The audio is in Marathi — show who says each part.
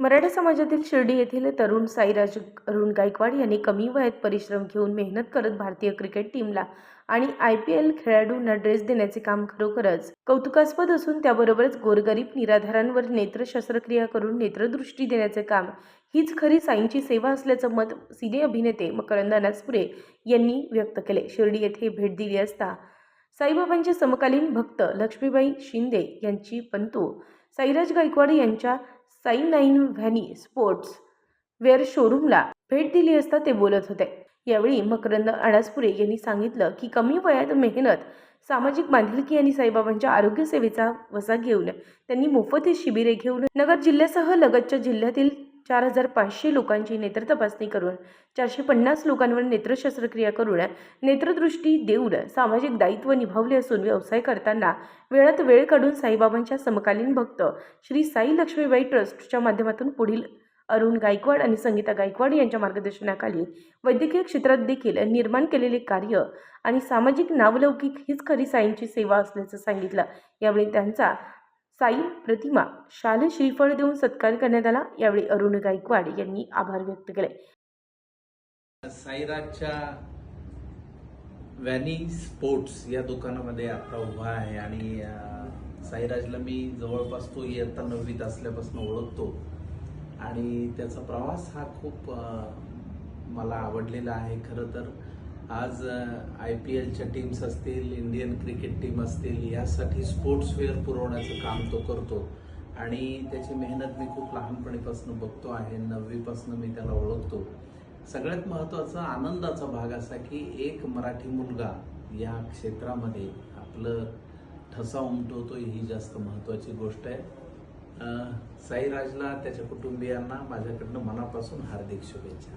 Speaker 1: मराठा समाजातील शिर्डी येथील तरुण साईराज अरुण गायकवाड यांनी कमी वयात परिश्रम घेऊन मेहनत करत भारतीय क्रिकेट टीमला आणि आय पी एल खेळाडूंना ड्रेस देण्याचे काम खरोखरच कौतुकास्पद असून त्याबरोबरच गोरगरीब निराधारांवर नेत्र शस्त्रक्रिया करून नेत्रदृष्टी देण्याचे काम हीच खरी साईंची सेवा असल्याचं मत सिने अभिनेते मकरंद अनासपुरे यांनी व्यक्त केले. शिर्डी येथे भेट दिली असता साईबाबांचे समकालीन भक्त लक्ष्मीबाई शिंदे यांची पंतू साईराज गायकवाड यांच्या साई नाईन व्हॅनी स्पोर्ट्स वेअर शोरूमला भेट दिली असता ते बोलत होते. यावेळी मकरंद अणासपुरे यांनी सांगितलं की कमी वयात मेहनत सामाजिक बांधिलकी आणि साईबाबांच्या आरोग्य सेवेचा वसा घेऊन त्यांनी मोफत ही शिबिरे घेऊन नगर जिल्ह्यासह लगतच्या जिल्ह्यातील चार हजार पाचशे लोकांची नेत्र तपासणी करून चारशे पन्नास लोकांवर नेत्र शस्त्रक्रिया करून नेत्रदृष्टी देऊन सामाजिक दायित्व निभावले असून व्यवसाय करताना वेळात वेळ काढून साईबाबांच्या समकालीन भक्त श्री साई लक्ष्मीबाई ट्रस्टच्या माध्यमातून पुढील अरुण गायकवाड आणि संगीता गायकवाड यांच्या मार्गदर्शनाखाली वैद्यकीय क्षेत्रात देखील निर्माण केलेले कार्य आणि सामाजिक नावलौकिक हीच खरी साईंची सेवा असल्याचं सांगितलं. यावेळी त्यांचा साई प्रतिमा शाले श्रीफळ देऊन सत्कार करण्यात आला. यावेळी अरुण गायकवाड यांनी आभार व्यक्त केले.
Speaker 2: साईराजच्या व्हॅनी स्पोर्ट्स या दुकानामध्ये आता उभा आहे आणि साईराजला मी जवळपास तो इयत्ता नववीत असल्यापासून ओळखतो. आणि त्याचा प्रवास हा खूप मला आवडलेला आहे. खरं तर आज आय पी एलच्या टीम्स असतील इंडियन क्रिकेट टीम असतील यासाठी स्पोर्ट्स वेअर पुरवण्याचं काम तो करतो. आणि त्याची मेहनत मी खूप लहानपणीपासून बघतो आहे नववीपासून मी त्याला ओळखतो. सगळ्यात महत्त्वाचा आनंदाचा भाग असा की एक मराठी मुलगा या क्षेत्रामध्ये आपलं ठसा उमटवतो ही जास्त महत्त्वाची गोष्ट आहे. साईराजला त्याच्या कुटुंबियांना माझ्याकडनं मनापासून हार्दिक शुभेच्छा.